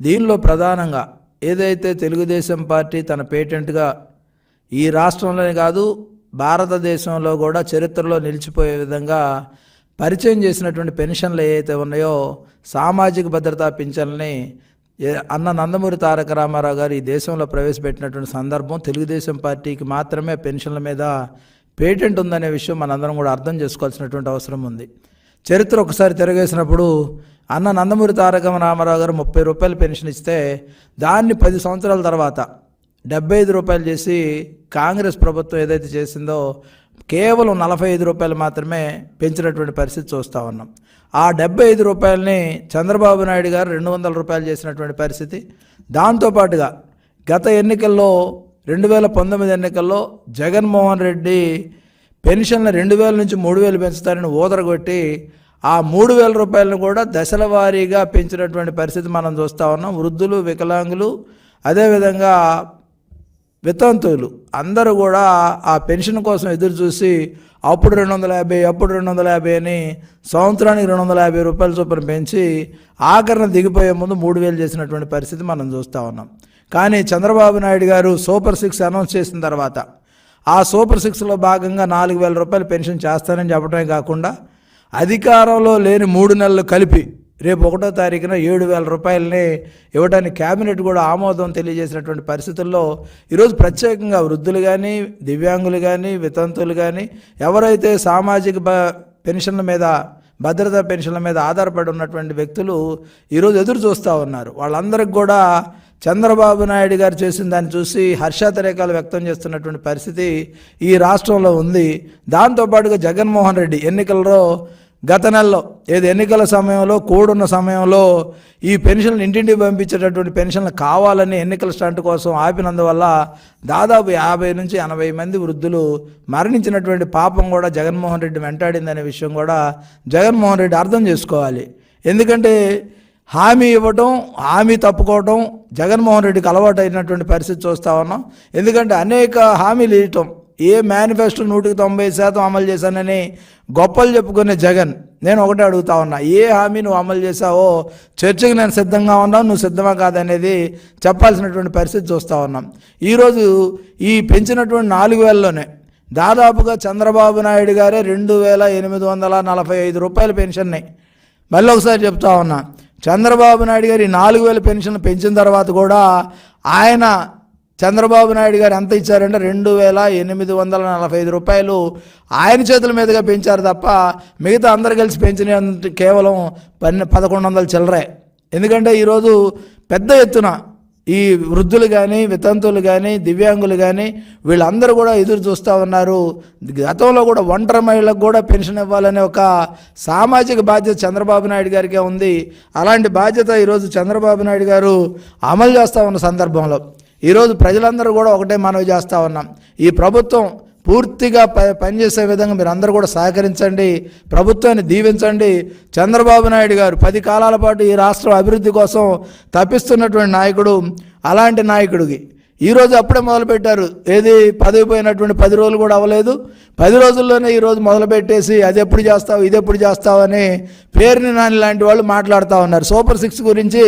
దీనిలో ప్రధానంగా ఏదైతే తెలుగుదేశం పార్టీ తన పేటెంట్గా ఈ రాష్ట్రంలోనే కాదు భారతదేశంలో కూడా చరిత్రలో నిలిచిపోయే విధంగా పరిచయం చేసినటువంటి పెన్షన్లు ఏవైతే ఉన్నాయో సామాజిక భద్రతా పింఛన్లని అన్న నందమూరి తారక రామారావు గారు ఈ దేశంలో ప్రవేశపెట్టినటువంటి సందర్భం తెలుగుదేశం పార్టీకి మాత్రమే పెన్షన్ల మీద పేటెంట్ ఉందనే విషయం మనందరం కూడా అర్థం చేసుకోవాల్సినటువంటి అవసరం ఉంది. చరిత్ర ఒకసారి తిరగేసినప్పుడు అన్న నందమూరి తారక రామారావు గారు ముప్పై రూపాయలు పెన్షన్ ఇస్తే దాన్ని పది సంవత్సరాల తర్వాత డెబ్బై ఐదు రూపాయలు చేసి కాంగ్రెస్ ప్రభుత్వం ఏదైతే చేసిందో కేవలం నలభై ఐదు రూపాయలు మాత్రమే పెంచినటువంటి పరిస్థితి చూస్తూ ఉన్నాం. ఆ డెబ్బై ఐదు రూపాయలని చంద్రబాబు నాయుడు గారు రెండు వందల రూపాయలు చేసినటువంటి పరిస్థితి. దాంతోపాటుగా గత ఎన్నికల్లో రెండు వేల పంతొమ్మిది ఎన్నికల్లో జగన్మోహన్ రెడ్డి పెన్షన్లు రెండు వేల నుంచి మూడు వేలు పెంచుతారని ఊదరగొట్టి ఆ మూడు వేల రూపాయలను కూడా దశల వారీగా పెంచినటువంటి పరిస్థితి మనం చూస్తూ ఉన్నాం. వృద్ధులు వికలాంగులు అదేవిధంగా వితంతువులు అందరూ కూడా ఆ పెన్షన్ కోసం ఎదురు చూసి అప్పుడు రెండు వందల యాభై అప్పుడు రెండు వందల యాభై అని సంవత్సరానికి రెండు వందల యాభై రూపాయల చొప్పున పెంచి ఆఖరణ దిగిపోయే ముందు మూడు వేలు చేసినటువంటి పరిస్థితి మనం చూస్తూ ఉన్నాం. కానీ చంద్రబాబు నాయుడు గారు సూపర్ సిక్స్ అనౌన్స్ చేసిన తర్వాత ఆ సూపర్ సిక్స్లో భాగంగా నాలుగు వేల రూపాయలు పెన్షన్ చేస్తానని చెప్పడమే కాకుండా అధికారంలో లేని మూడు నెలలు కలిపి రేపు ఒకటో తారీఖున ఏడు వేల రూపాయలని ఇవ్వడానికి కేబినెట్ కూడా ఆమోదం తెలియజేసినటువంటి పరిస్థితుల్లో ఈరోజు ప్రత్యేకంగా వృద్ధులు కానీ దివ్యాంగులు కానీ వితంతువులు కానీ ఎవరైతే సామాజిక బ పెన్షన్ల మీద భద్రతా పెన్షన్ల మీద ఆధారపడి ఉన్నటువంటి వ్యక్తులు ఈరోజు ఎదురు చూస్తూ ఉన్నారు. వాళ్ళందరికి కూడా చంద్రబాబు నాయుడు గారు చేసిన దాన్ని చూసి హర్షాతిరేకాలు వ్యక్తం చేస్తున్నటువంటి పరిస్థితి ఈ రాష్ట్రంలో ఉంది. దాంతోపాటుగా జగన్మోహన్ రెడ్డి ఎన్నికలలో గత నెలలో ఏది ఎన్నికల సమయంలో కూడున్న సమయంలో ఈ పెన్షన్లు ఇంటింటికి పంపించేటటువంటి పెన్షన్లు కావాలని ఎన్నికల స్టంట్ కోసం ఆపినందువల్ల దాదాపు యాభై నుంచి ఎనభై మంది వృద్ధులు మరణించినటువంటి పాపం కూడా జగన్మోహన్ రెడ్డి వెంటాడిందనే విషయం కూడా జగన్మోహన్ రెడ్డి అర్థం చేసుకోవాలి. ఎందుకంటే హామీ ఇవ్వటం హామీ తప్పుకోవటం జగన్మోహన్ రెడ్డికి అలవాటు అయినటువంటి పరిస్థితి చూస్తూ ఉన్నాం. ఎందుకంటే అనేక హామీలు ఇవ్వటం ఏ మేనిఫెస్టో నూటికి తొంభై శాతం అమలు చేశానని గొప్పలు చెప్పుకునే జగన్. నేను ఒకటే అడుగుతా ఉన్నా ఏ హామీ నువ్వు అమలు చేశావో చర్చకు నేను సిద్ధంగా ఉన్నావు నువ్వు సిద్ధమా కాదనేది చెప్పాల్సినటువంటి పరిస్థితి చూస్తూ ఉన్నాం. ఈరోజు ఈ పెంచినటువంటి నాలుగు వేలలోనే దాదాపుగా చంద్రబాబు నాయుడు గారే రెండు వేల ఎనిమిది వందల నలభై ఐదు రూపాయల పెన్షన్ని. మళ్ళీ ఒకసారి చెప్తా ఉన్నా చంద్రబాబు నాయుడు గారు ఈ నాలుగు వేల పెన్షన్ పెంచిన తర్వాత కూడా ఆయన చంద్రబాబు నాయుడు గారు ఎంత ఇచ్చారంటే రెండు వేల ఎనిమిది వందల నలభై ఐదు రూపాయలు ఆయన చేతుల మీదుగా పెంచారు తప్ప మిగతా అందరు కలిసి పెంచిన కేవలం పన్నె పదకొండు వందల చిల్లరే. ఎందుకంటే ఈరోజు పెద్ద ఎత్తున ఈ వృద్ధులు కానీ వితంతువులు కానీ దివ్యాంగులు కానీ వీళ్ళందరూ కూడా ఎదురు చూస్తూ ఉన్నారు. గతంలో కూడా ఒంటరి మహిళలకు కూడా పెన్షన్ ఇవ్వాలనే ఒక సామాజిక బాధ్యత చంద్రబాబు నాయుడు గారికే ఉంది. అలాంటి బాధ్యత ఈరోజు చంద్రబాబు నాయుడు గారు అమలు చేస్తూ ఉన్న సందర్భంలో ఈరోజు ప్రజలందరూ కూడా ఒకటే మనవి చేస్తూ ఉన్నాం. ఈ ప్రభుత్వం పూర్తిగా ప పనిచేసే విధంగా మీరు అందరూ కూడా సహకరించండి. ప్రభుత్వాన్ని దీవించండి. చంద్రబాబు నాయుడు గారు పది కాలాల పాటు ఈ రాష్ట్రం అభివృద్ధి కోసం తప్పిస్తున్నటువంటి నాయకుడు అలాంటి నాయకుడికి ఈరోజు అప్పుడే మొదలుపెట్టారు. ఏది పదవి పోయినటువంటి పది రోజులు కూడా అవ్వలేదు. పది రోజుల్లోనే ఈరోజు మొదలుపెట్టేసి అది ఎప్పుడు చేస్తావు ఇది ఎప్పుడు చేస్తావు అని పేరుని నాని లాంటి వాళ్ళు మాట్లాడుతూ ఉన్నారు. సూపర్ సిక్స్ గురించి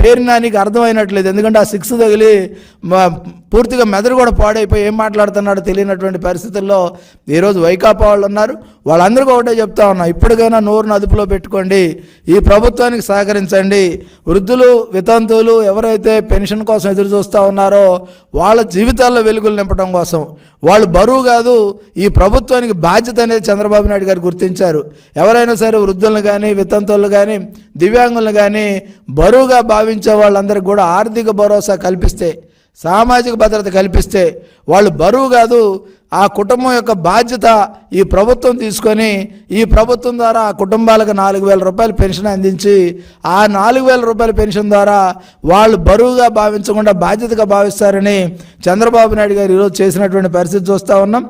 పేరు నానికి అర్థమైనట్లేదు. ఎందుకంటే ఆ సిక్స్ తగిలి పూర్తిగా మెదడు కూడా పాడైపోయి ఏం మాట్లాడుతున్నాడో తెలియనటువంటి పరిస్థితుల్లో ఈరోజు వైకాపా వాళ్ళు ఉన్నారు. వాళ్ళందరికీ ఒకటే చెప్తా ఉన్నా ఇప్పటికైనా నోరును అదుపులో పెట్టుకోండి ఈ ప్రభుత్వానికి సహకరించండి. వృద్ధులు వితంతువులు ఎవరైతే పెన్షన్ కోసం ఎదురు చూస్తూ ఉన్నారో వాళ్ళ జీవితాల్లో వెలుగులు నింపడం కోసం. వాళ్ళు బరువు కాదు ఈ ప్రభుత్వానికి బాధ్యత అనేది చంద్రబాబు నాయుడు గారు గుర్తించారు. ఎవరైనా సరే వృద్ధులను కానీ వితంతువులు కానీ దివ్యాంగులను కానీ బరువుగా భావించే వాళ్ళందరికీ కూడా ఆర్థిక భరోసా కల్పిస్తే సామాజిక భద్రత కల్పిస్తే వాళ్ళు బరువు కాదు ఆ కుటుంబం యొక్క బాధ్యత ఈ ప్రభుత్వం తీసుకొని ఈ ప్రభుత్వం ద్వారా ఆ కుటుంబాలకు నాలుగు వేల రూపాయల పెన్షన్ అందించి ఆ నాలుగు వేల రూపాయల పెన్షన్ ద్వారా వాళ్ళు బరువుగా భావించకుండా బాధ్యతగా భావిస్తారని చంద్రబాబు నాయుడు గారు ఈరోజు చేసినటువంటి పరిస్థితి చూస్తూ ఉన్నాం.